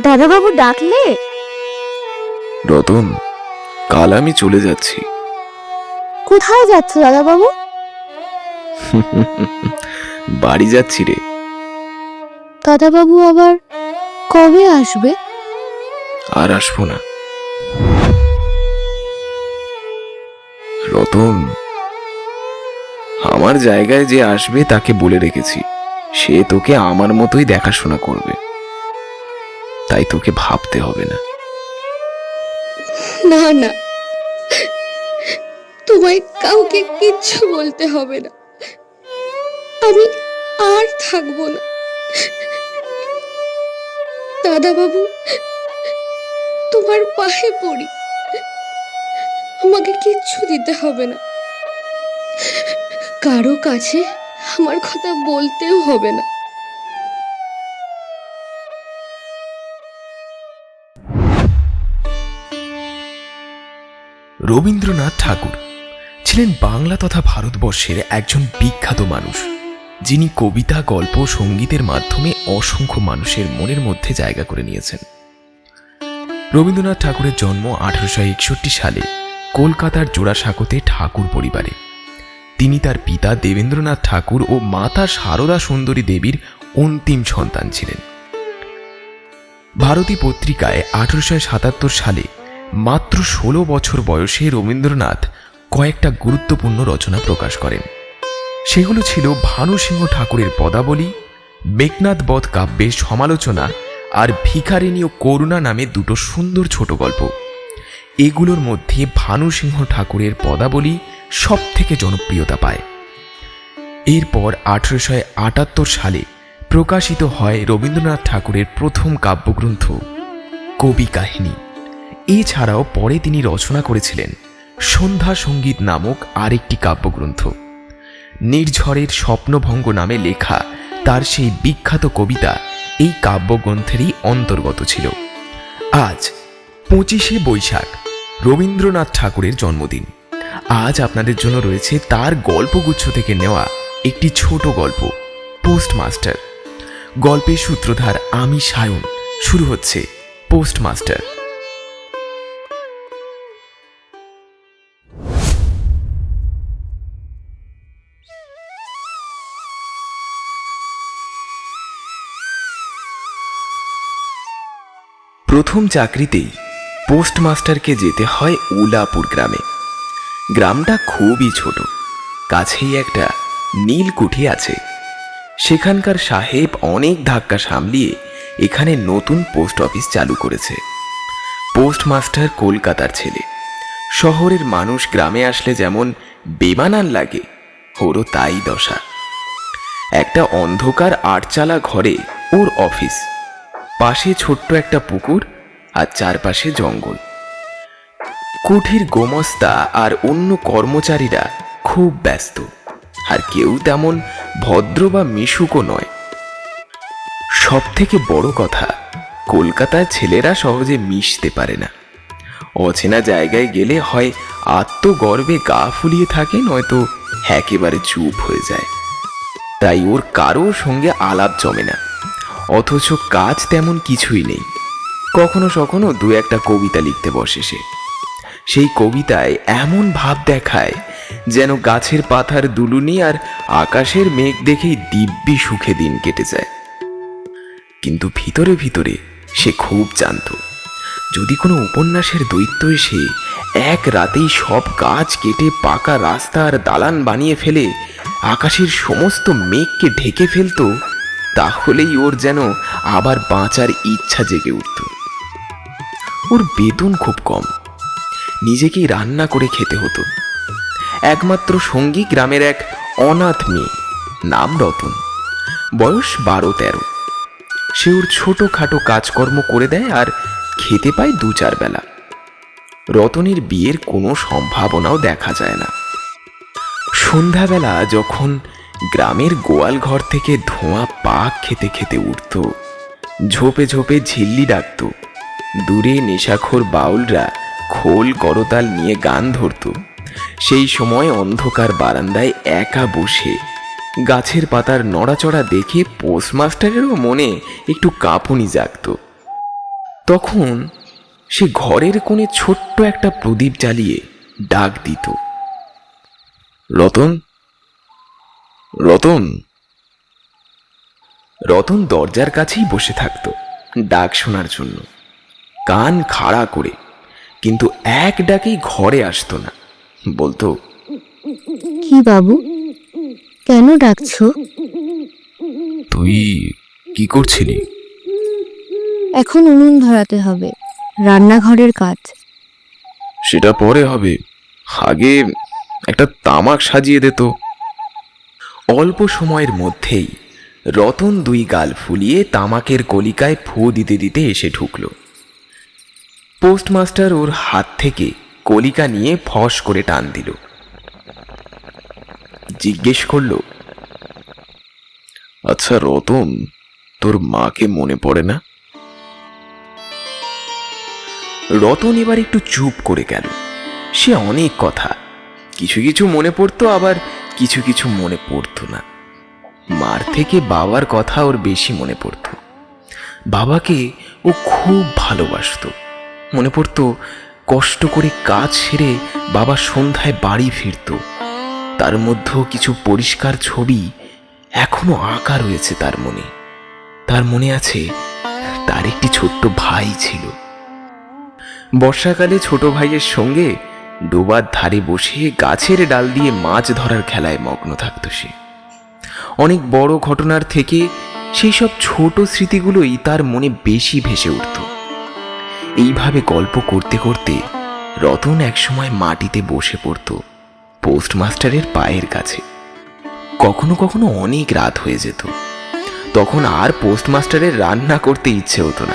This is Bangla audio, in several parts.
দাদাবাবু ডাকলে? রতন কাল আমি চলে যাচ্ছি। কোথায় যাচ্ছ দাদাবাবু? বাড়ি যাচ্ছি রে। দাদাবাবু আবার কবে আসবে? আর আসব না। রতন আমার জায়গায় যে আসবে তাকে বলে রেখেছি। সে তোকে আমার মতোই দেখাশোনা করবে। তাই তোকে ভাবতে হবে না। না না। তোমায় কাউকে কিচ্ছু বলতে হবে না। আমি আর থাকব না। দাদা বাবু তোমার পায়ে পড়ি। আমাকে কিচ্ছু দিতে হবে না। কারও কাছে আমার কথা বলতেও হবে না। রবীন্দ্রনাথ ঠাকুর ছিলেন বাংলা তথা ভারতবর্ষের একজন বিখ্যাত মানুষ। যিনি কবিতা, গল্প, সঙ্গীতের মাধ্যমে অসংখ্য মানুষের মনের মধ্যে জায়গা করে নিয়েছেন। রবীন্দ্রনাথ ঠাকুরের জন্ম আঠারোশো একষট্টি সালে কলকাতার জোড়াসাঁকোতে ঠাকুর পরিবারে। তিনি তার পিতা দেবেন্দ্রনাথ ঠাকুর ও মাতা সারদা সুন্দরী দেবীর অন্তিম সন্তান ছিলেন। ভারতী পত্রিকায় আঠারোশো সাতাত্তর সালে মাত্র ষোলো বছর বয়সে রবীন্দ্রনাথ কয়েকটা গুরুত্বপূর্ণ রচনা প্রকাশ করেন। সেগুলো ছিল ভানুসিংহ ঠাকুরের পদাবলী মেঘনাথ বধ কাব্যের সমালোচনা আর ভিখারিণী ও করুণা নামে দুটো সুন্দর ছোট গল্প। এগুলোর মধ্যে ভানুসিংহ ঠাকুরের পদাবলী সব থেকে জনপ্রিয়তা পায়। এরপর আঠেরোশো আটাত্তর সালে প্রকাশিত হয় রবীন্দ্রনাথ ঠাকুরের প্রথম কাব্যগ্রন্থ, কবি কাহিনী। এছাড়াও পরে তিনি রচনা করেছিলেন সন্ধ্যা সংগীত নামক আরেকটি কাব্যগ্রন্থ। নির্ঝরের স্বপ্নভঙ্গ নামে লেখা তার সেই বিখ্যাত কবিতা এই কাব্যগ্রন্থেরই অন্তর্গত ছিল। আজ পঁচিশে বৈশাখ, রবীন্দ্রনাথ ঠাকুরের জন্মদিন। আজ আপনাদের জন্য রয়েছে তার গল্পগুচ্ছ থেকে নেওয়া একটি ছোট গল্প, পোস্টমাস্টার। গল্পের সূত্রধার আমি সায়ন শুরু হচ্ছে পোস্টমাস্টার। প্রথম চাকরিতেই পোস্টমাস্টারকে যেতে হয় উলাপুর গ্রামে। গ্রামটা খুবই ছোট, কাছেই একটা নীলকুঠি আছে। সেখানকার সাহেব অনেক ধাক্কা সামলিয়ে এখানে নতুন পোস্ট অফিস চালু করেছে। পোস্টমাস্টার কলকাতার ছেলে। শহরের মানুষ গ্রামে আসলে যেমন বেমানান লাগে, ওরও তাই দশা। একটা অন্ধকার আটচালা ঘরে ওর অফিস। পাশে ছোট্ট একটা পুকুর আর চারপাশে জঙ্গল। কুঠির গোমস্তা আর অন্য কর্মচারীরা খুব ব্যস্ত। আর কেউ তেমন ভদ্র বা মিশুকও নয়। সব থেকে বড় কথা, কলকাতার ছেলেরা সহজে মিশতে পারে না। অচেনা জায়গায় গেলে হয় আত্মগর্বে গা ফুলিয়ে থাকে, নয়তো একেবারে চুপ হয়ে যায়। তাই ওর কারোর সঙ্গে আলাপ জমে না। অথচ কাজ তেমন কিছুই নেই। কখনো কখনো দু একটা কবিতা লিখতে বসে সে। সেই কবিতায় এমন ভাব দেখায় যেন গাছের পাতার দুলুনি আর আকাশের মেঘ দেখেই দিব্যি সুখে দিন কেটে যায়। কিন্তু ভিতরে ভিতরে সে খুব জানত, যদি কোনো উপন্যাসের দৈত্য এসে এক রাতেই সব গাছ কেটে পাকা রাস্তা আর দালান বানিয়ে ফেলে, আকাশের সমস্ত মেঘকে ঢেকে ফেলতো, তাহলেই ওর যেন আবার বাঁচার ইচ্ছা জেগে উঠত। ওর বেতন খুব কম। নিজেকেই রান্না করে খেতে হতো। একমাত্র সঙ্গী গ্রামের এক অনাথ মেয়ে, নাম রতন। বয়স বারো তেরো। সে ওর ছোটোখাটো কাজকর্ম করে দেয় আর খেতে পায় দু চার বেলা। রতনের বিয়ের কোনো সম্ভাবনাও দেখা যায় না। সন্ধ্যাবেলা যখন গ্রামের গোয়াল ঘর থেকে ধোঁয়া পাক খেতে খেতে উঠত, ঝোপে ঝোপে ঝিল্লি ডাকত দূরে নেশাখোর বাউলরা খোল করতাল নিয়ে গান ধরত। সেই সময় অন্ধকার বারান্দায় একা বসে গাছের পাতার নড়াচড়া দেখে পোস্টমাস্টারেরও মনে একটু কাঁপুনি জাগত। তখন সে ঘরের কোণে ছোট্ট একটা প্রদীপ জ্বালিয়ে ডাক দিত। রতন? রতন? রতন দরজার কাছেই বসে থাকত ডাক শোনার জন্য। কান খাড়া করে কিন্তু এক ডাকেই ঘরে আসতো না। বলতো কি বাবু? কেন ডাকছো? তুই কি করছিলি? এখন উনুন ধরাতে হবে রান্নাঘরের কাজ। সেটা পরে হবে। আগে একটা তামাক সাজিয়ে দে তো। অল্প সময়ের মধ্যেই রতন দুই গাল ফুলিয়ে তামাকের কলিকায় ফু দিতে দিতে এসে ঢুকল। পোস্টমাস্টার ওর হাত থেকে কলিকা নিয়ে ফস করে টান দিল। জিজ্ঞেস করল আচ্ছা রতন, তোর মাকে মনে পড়ে না? রতন এবার একটু চুপ করে গেল। সে অনেক কথা, কিছু কিছু মনে পড়তো, আবার কিছু কিছু মনে পড়তো না। মার থেকে বাবার কথা ওর বেশি মনে পড়তো। বাবাকে ও খুব ভালোবাসতো। মনে পড়তো, কষ্ট করে কাজ সেরে বাবা সন্ধ্যায় বাড়ি ফিরতো। তার মধ্যেও কিছু পরিষ্কার ছবি এখনও আঁকা রয়েছে তার মনে। তার মনে আছে, তার একটি ছোট্ট ভাই ছিল। বর্ষাকালে ছোট ভাইয়ের সঙ্গে ডোবার ধারে বসে গাছের ডাল দিয়ে মাছ ধরার খেলায় মগ্ন থাকত সে। অনেক বড় ঘটনার থেকে সেই সব ছোট স্মৃতিগুলোই তার মনে বেশি ভেসে উঠত। এইভাবে গল্প করতে করতে রতন একসময় মাটিতে বসে পড়ত পোস্টমাস্টারের পায়ের কাছে। কখনো কখনো অনেক রাত হয়ে যেত। তখন আর পোস্টমাস্টারের রান্না করতে ইচ্ছে হতো না।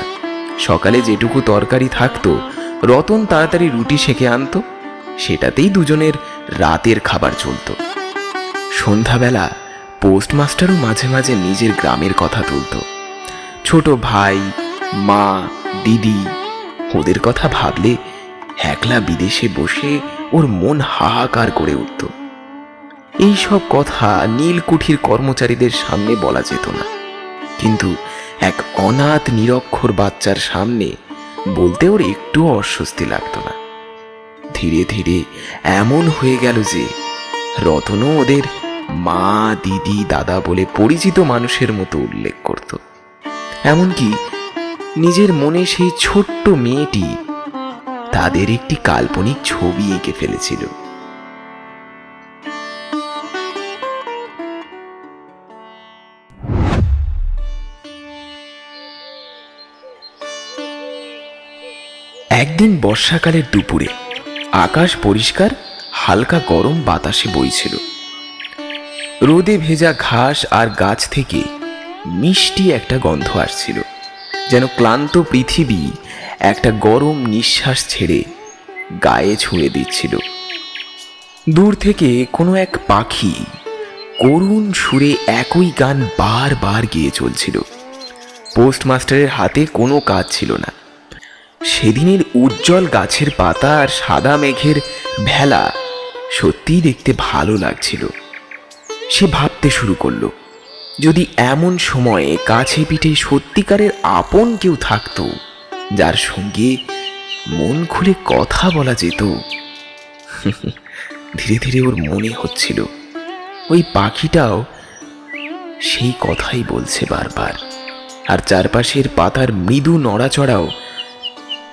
সকালে যেটুকু তরকারি থাকতো, রতন তাড়াতাড়ি রুটি সেকে আনতো। সেটাতেই দুজনের রাতের খাবার চলতো। সন্ধ্যাবেলা পোস্টমাস্টারও মাঝে মাঝে নিজের গ্রামের কথা তুলতো। ছোট ভাই, মা, দিদি ওদের কথা ভাবলে একলা বিদেশে বসে ওর মন হাহাকার করে উঠত। এই সব কথা নীলকুঠির কর্মচারীদের সামনে বলা যেত না। কিন্তু এক অনাথ নিরক্ষর বাচ্চার সামনে বলতে ওর একটুও অস্বস্তি লাগতো না। ধীরে ধীরে এমন হয়ে গেল যে রতনও ওদের মা, দিদি, দাদা বলে পরিচিত মানুষের মতো উল্লেখ করত। এমনকি নিজের মনে সেই ছোট্ট মেয়েটি তাদের একটি কাল্পনিক ছবি এঁকে ফেলেছিল। একদিন বর্ষাকালের দুপুরে আকাশ পরিষ্কার, হালকা গরম বাতাসে বইছিল। রোদে ভেজা ঘাস আর গাছ থেকে মিষ্টি একটা গন্ধ আসছিল। যেন ক্লান্ত পৃথিবী একটা গরম নিঃশ্বাস ছেড়ে গায়ে ছুঁড়ে দিচ্ছিল। দূর থেকে কোনো এক পাখি করুণ সুরে একই গান বারবার গিয়ে চলছিল। পোস্টমাস্টারের হাতে কোনো কাজ ছিল না। সেদিনের উজ্জ্বল গাছের পাতা আর সাদা মেঘের ভেলা সত্যিই দেখতে ভালো লাগছিল। সে ভাবতে শুরু করল যদি এমন সময়ে কাছে পিঠে সত্যিকারের আপন কেউ থাকতো, যার সঙ্গে মন খুলে কথা বলা যেত, ধীরে ধীরে ওর মনে হচ্ছিল, ওই পাখিটাও সেই কথাই বলছে বারবার, আর চারপাশের পাতার মৃদু নড়াচড়াও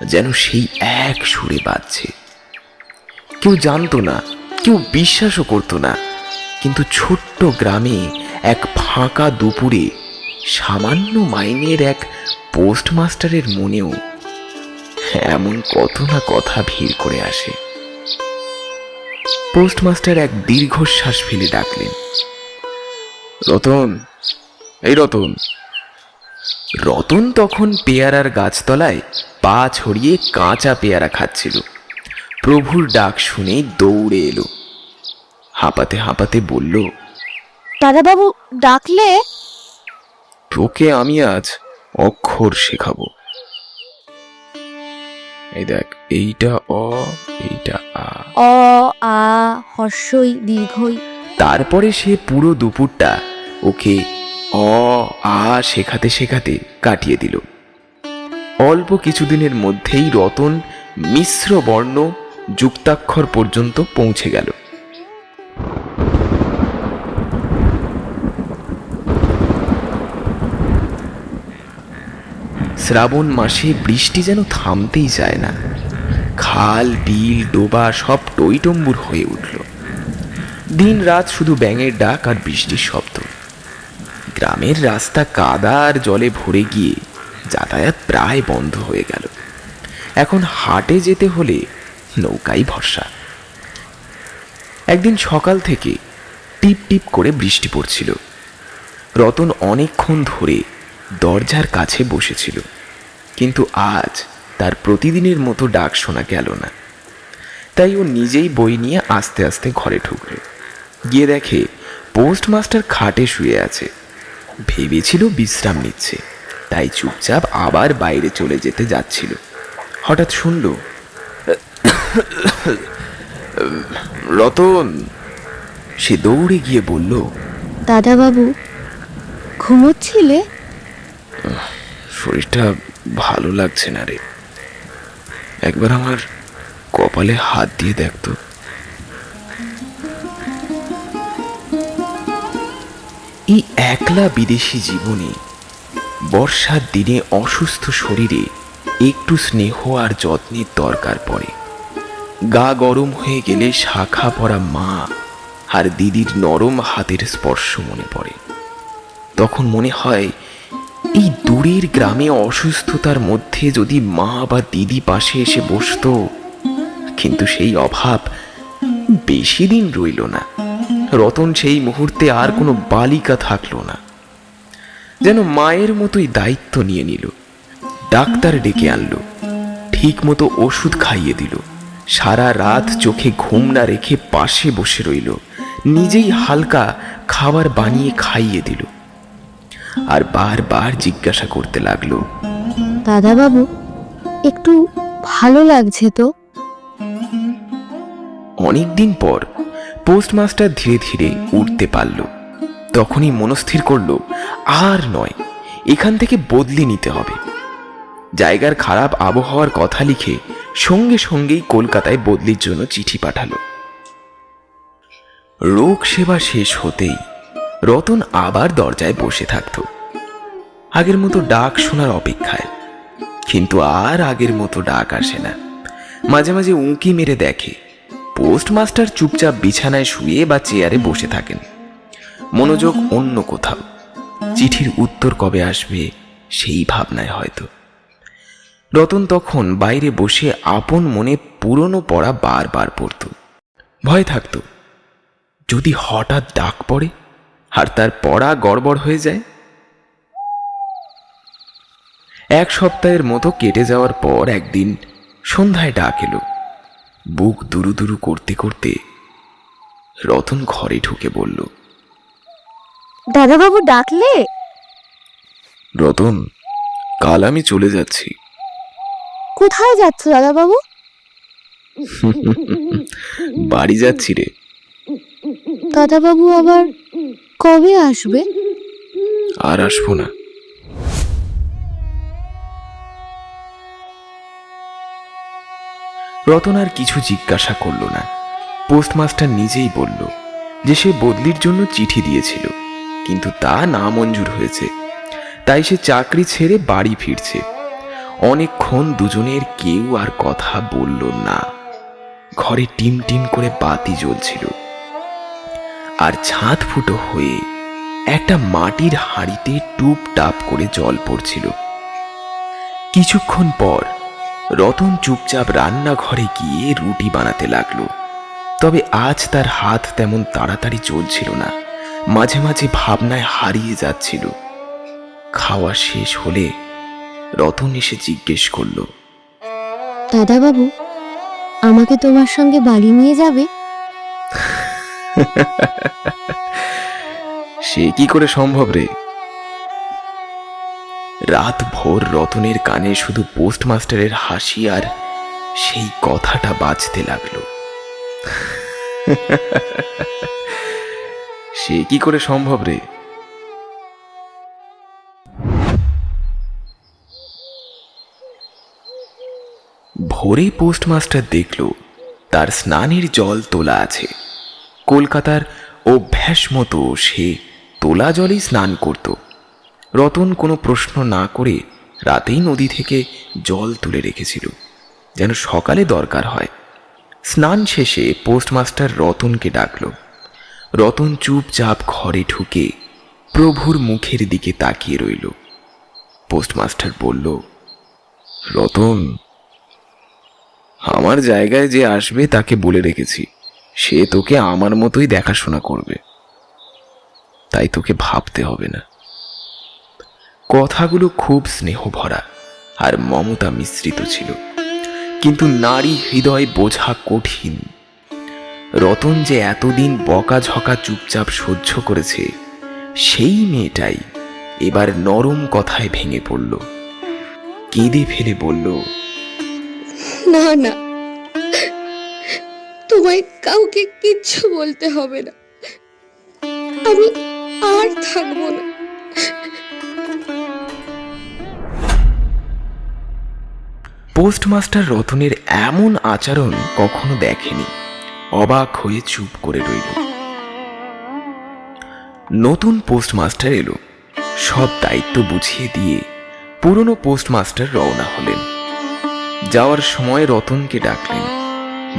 যেন সেই এক সুরে বাজছে। কেউ জানতো না, কেউ বিশ্বাসও করতো না, কিন্তু ছোট্ট গ্রামে এক ফাঁকা দুপুরে সামান্য মাইনের এক পোস্টমাস্টারের মনেও এমন কত না কথা ভিড় করে আসে। পোস্টমাস্টার এক দীর্ঘশ্বাস ফেলে ডাকলেন, রতন, এই রতন। রতন তখন পেয়ারার গাছতলায় পা ছড়িয়ে কাঁচা পেয়ারা খাচ্ছিল। প্রভুর ডাক শুনে দৌড়ে এলো। হাঁপাতে হাঁপাতে বলল দাদাবাবু ডাকলে? তোকে আমি আজ অক্ষর শেখাবো। এই দেখ এইটা অ এইটা আ। অ আ হর্ষই দীর্ঘই। তারপরে সে পুরো দুপুরটা ওকে অ আ শেখাতে শেখাতে কাটিয়ে দিল। অল্প কিছুদিনের মধ্যেই রতন মিশ্র বর্ণ যুক্তাক্ষর পর্যন্ত পৌঁছে গেল। শ্রাবণ মাসে বৃষ্টি যেন থামতেই যায় না। খাল, বিল, ডোবা সব টইটম্বুর হয়ে উঠল। দিন রাত শুধু ব্যাঙের ডাক আর বৃষ্টির শব্দ। গ্রামের রাস্তা কাদা আর জলে ভরে গিয়ে যাতায়াত প্রায় বন্ধ হয়ে গেল। এখন হাটে যেতে হলে নৌকাই ভরসা। একদিন সকাল থেকে টিপ টিপ করে বৃষ্টি পড়ছিল। রতন অনেকক্ষণ ধরে দরজার কাছে বসেছিল। কিন্তু আজ তার প্রতিদিনের মতো ডাক শোনা গেল না। তাই ও নিজেই বই নিয়ে আস্তে আস্তে ঘরে ঢুকল। গিয়ে দেখে পোস্টমাস্টার খাটে শুয়ে আছে। ভেবেছিল বিশ্রাম নিচ্ছে তাই চুপচাপ আবার বাইরে চলে যেতে যাচ্ছিল। হঠাৎ শুনল রতন! সে দৌড়ে গিয়ে বলল দাদাবাবু ঘুমোচ্ছিলে? শরীরটা ভালো লাগছে না রে। একবার আমার কপালে হাত দিয়ে দেখতো এই একলা বিদেশি জীবনে, বর্ষার দিনে অসুস্থ শরীরে একটু স্নেহ আর যত্নের দরকার পড়ে। গা গরম হয়ে গেলে শাখা পরা মা আর দিদির নরম হাতের স্পর্শ মনে পড়ে। তখন মনে হয় দূরের গ্রামে অসুস্থতার মধ্যে যদি মা বা দিদি পাশে এসে বসতো, কিন্তু সেই অভাব বেশি দিন রইল না। রতন সেই মুহূর্তে আর কোনো বালিকা থাকল না। যেন মায়ের মতোই দায়িত্ব নিয়ে নিল। ডাক্তার ডেকে আনলো। ঠিক মতো ওষুধ খাইয়ে দিল। সারা রাত চোখে ঘুম না রেখে পাশে বসে রইল। নিজেই হালকা খাবার বানিয়ে খাইয়ে দিল। আর বারবার জিজ্ঞাসা করতে লাগল। দাদাবাবু একটু ভালো লাগছে তো। অনেকদিন পর পোস্টমাস্টার ধীরে ধীরে উঠতে পারল। তখনই মনস্থির করল আর নয় এখান থেকে বদলি নিতে হবে। জায়গার খারাপ আবহাওয়ার কথা লিখে সঙ্গে সঙ্গেই কলকাতায় বদলির জন্য চিঠি পাঠালো। রোগ সেবা শেষ হতেই রতন আবার দরজায় বসে থাকত। আগের মতো ডাক শোনার অপেক্ষায়। কিন্তু আর আগের মতো ডাক আসে না। মাঝে মাঝে উঁকি মেরে দেখে। পোস্টমাস্টার চুপচাপ বিছানায় শুয়ে বা চেয়ারে বসে থাকেন। মনোযোগ অন্য কোথাও। চিঠির উত্তর কবে আসবে সেই ভাবনায় হয়তো। রতন তখন বাইরে বসে আপন মনে পুরনো পড়া বারবার পড়ত। ভয় থাকত, যদি হঠাৎ ডাক পড়ে? আর তার পড়া গড়বড় হয়ে যায়। এক সপ্তাহের মতো কেটে যাওয়ার পর একদিন সন্ধ্যায় ডাক এলো। বুক দুরু দুরু করতে করতে রতন ঘরে ঢুকে বলল দাদাবাবু ডাকলে? রতন কাল আমি চলে যাচ্ছি। কোথায় যাচ্ছ দাদাবাবু? বাড়ি যাচ্ছি রে। দাদাবাবু আবার কবে আসবে? আর আসব না। রতন আর কিছু জিজ্ঞাসা করল না। পোস্টমাস্টার নিজেই বলল যে সে বদলির জন্য চিঠি দিয়েছিল, কিন্তু তা না মঞ্জুর হয়েছে। তাই সে চাকরি ছেড়ে বাড়ি ফিরছে। অনেকক্ষণ দুজনের কেউ আর কথা বলল না। ঘরে টিম টিম করে বাতি জ্বলছিল। আর ছাদ ফুটো হয়ে একটা মাটির হাঁড়িতে টুপ টাপ করে জল পড়ছিল। কিছুক্ষণ পর রতন চুপচাপ রান্নাঘরে গিয়ে রুটি বানাতে লাগল। তবে আজ তার হাত তেমন তাড়াতাড়ি চলছিল না, মাঝে মাঝে ভাবনায় হারিয়ে যাচ্ছিল। খাওয়া শেষ হলে রতন এসে জিজ্ঞেস করল, দাদাবাবু, আমাকে তোমার সঙ্গে বাড়ি নিয়ে যাবে? সে কি করে সম্ভব রে? রাত ভোর রতনের কানে শুধু পোস্টমাস্টারের হাসি আর সেই কথাটা বাজতে লাগল। সে কি করে সম্ভব রে? ভোরে পোস্টমাস্টার দেখল তার স্নানের জল তোলা আছে। কলকাতার অভ্যাস মতো সে তোলা জলেই স্নান করত। রতন কোনো প্রশ্ন না করে রাতেই নদী থেকে জল তুলে রেখেছিল, যেন সকালে দরকার হয়। স্নান শেষে পোস্টমাস্টার রতনকে ডাকল। রতন চুপচাপ ঘরে ঢুকে প্রভুর মুখের দিকে তাকিয়ে রইল। পোস্টমাস্টার বলল, রতন, আমার জায়গায় যে আসবে তাকে বলে রেখেছি। সে তোকে আমার মতোই দেখাশোনা করবে। তাই তোকে ভাবতে হবে না। কথাগুলো খুব স্নেহ ভরা আর মমতা মিশ্রিত ছিল। কিন্তু নারী হৃদয় বোঝা কঠিন। রতন যে এতদিন বকাঝকা চুপচাপ সহ্য করেছে, সেই মেয়েটাই এবার নরম কথায় ভেঙে পড়ল। কেঁদে ফেলে বলল, না না তোমায় কাউকে কিচ্ছু বলতে হবে না। আমি আর থাকব না। পোস্টমাস্টার রতনের এমন আচরণ কখনো দেখেনি। অবাক হয়ে চুপ করে রইল। নতুন পোস্টমাস্টার এলো। সব দায়িত্ব বুঝিয়ে দিয়ে পুরনো পোস্টমাস্টার রওনা হলেন। যাওয়ার সময় রতনকে ডাকলেন।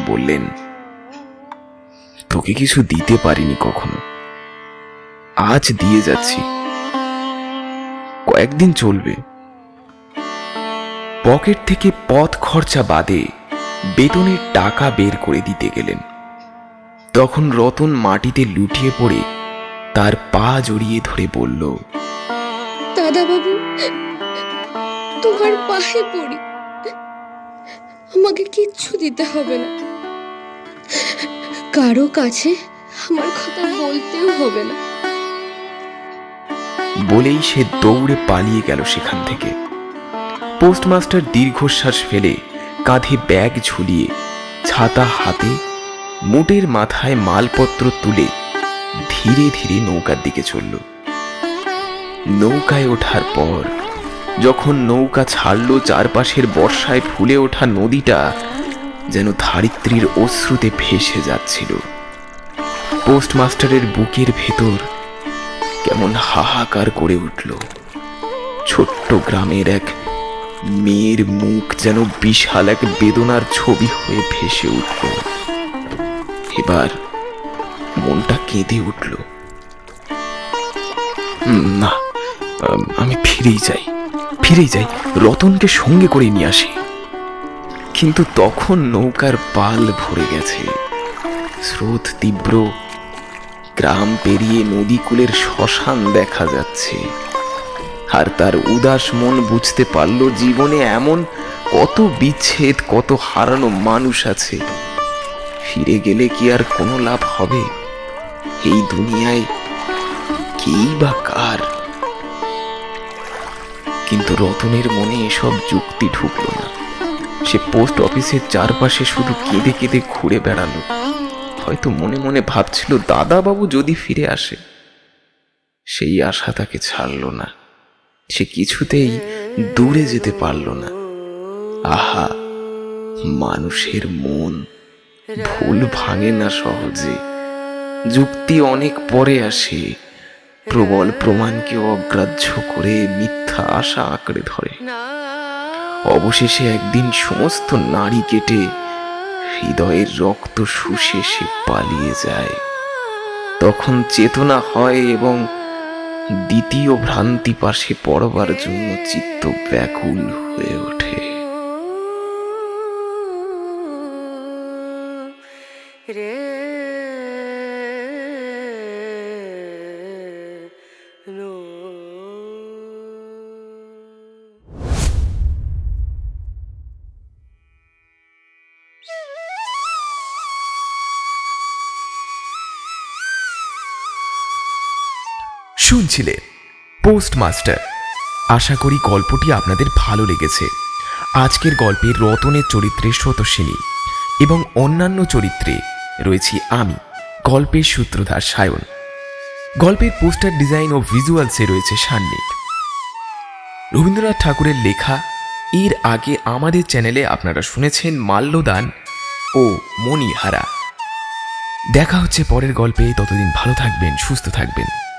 বললেন তোকে কিছু দিতে পারিনি কখনো। আজ দিয়ে যাচ্ছি। কয়েকদিন চলবে। পকেট থেকে পথ খরচা বাদে বেতনের টাকা বের করে দিতে গেলেন। তখন রতন মাটিতে লুটিয়ে পড়ে তার পা জড়িয়ে ধরে বলল দাদা বাবু তোমার পায়ে পড়ি। আমাকে কিচ্ছু দিতে হবে না। কারও কাছে আমার কথা বলতেও হবে না। বলেই সে দৌড়ে পালিয়ে গেল সেখান থেকে। পোস্টমাস্টার দীর্ঘশ্বাস ফেলে কাঁধে ব্যাগ ঝুলিয়ে ছাতা হাতে মুটের মাথায় মালপত্র তুলে ধীরে ধীরে নৌকার দিকে চলল। নৌকায় ওঠার পর যখন নৌকা ছাড়ল চারপাশের বর্ষায় ফুলে ওঠা নদীটা যেন ধারিত্রীর অশ্রুতে ভেসে যাচ্ছিল। পোস্টমাস্টারের বুকের ভেতর কেমন হাহাকার করে উঠল। ছোট্ট গ্রামের এক মেয়ের মুখ যেন বিশাল এক বেদনার ছবি হয়ে ভেসে উঠল। এবার মনটা কেঁদে উঠল। না আমি ফিরেই যাই ফিরেই যাই, রতনকে সঙ্গে করে নিয়ে আসি। কিন্তু তখন নৌকার পাল ভরে গেছে। স্রোত তীব্র, গ্রাম পেরিয়ে নদীকূলের শ্মশান দেখা যাচ্ছে। আর তার উদাস মন বুঝতে পারল জীবনে এমন কত বিচ্ছেদ, কত হারানো মানুষ আছে। ফিরে গেলে কি আর কোনো লাভ হবে? এই দুনিয়ায় কেই বা কার? কিন্তু রতনের মনে এসব যুক্তি ঢুকলো না। সে পোস্ট অফিসের চারপাশে শুধু কেঁদে কেঁদে ঘুরে বেড়ালো। হয়তো মনে মনে ভাবছিল, দাদাবাবু যদি ফিরে আসে, সেই আশা তাকে ছাড়ল না। সে কিছুতেই দূরে যেতে পারল না। আহা, মানুষের মন ভুল ভাঙে না সহজে। যুক্তি অনেক পরে আসে। প্রবল প্রমাণকে অগ্রাহ্য করে মিথ্যা আশা আঁকড়ে ধরে। অবশেষে একদিন সমস্ত নারী কেটে হৃদয়ের রক্ত শুষে সে পালিয়ে যায়। তখন চেতনা হয় এবং দ্বিতীয় ভ্রান্তি পাশে পড়বার জন্য চিত্ত ব্যাকুল হয়ে ওঠে। শুনছিলে? পোস্টমাস্টার, আশা করি গল্পটি আপনাদের ভালো লেগেছে। আজকের গল্পে রতনের চরিত্রে স্রোতস্বিনী এবং অন্যান্য চরিত্রে রয়েছি আমি, গল্পের সূত্রধার সায়ন। গল্পের পোস্টার ডিজাইন ও ভিজুয়ালসে রয়েছে সান্নিক রবীন্দ্রনাথ ঠাকুরের লেখা এর আগে আমাদের চ্যানেলে আপনারা শুনেছেন মাল্যদান ও মণিহারা। দেখা হচ্ছে পরের গল্পে, ততদিন ভালো থাকবেন, সুস্থ থাকবেন।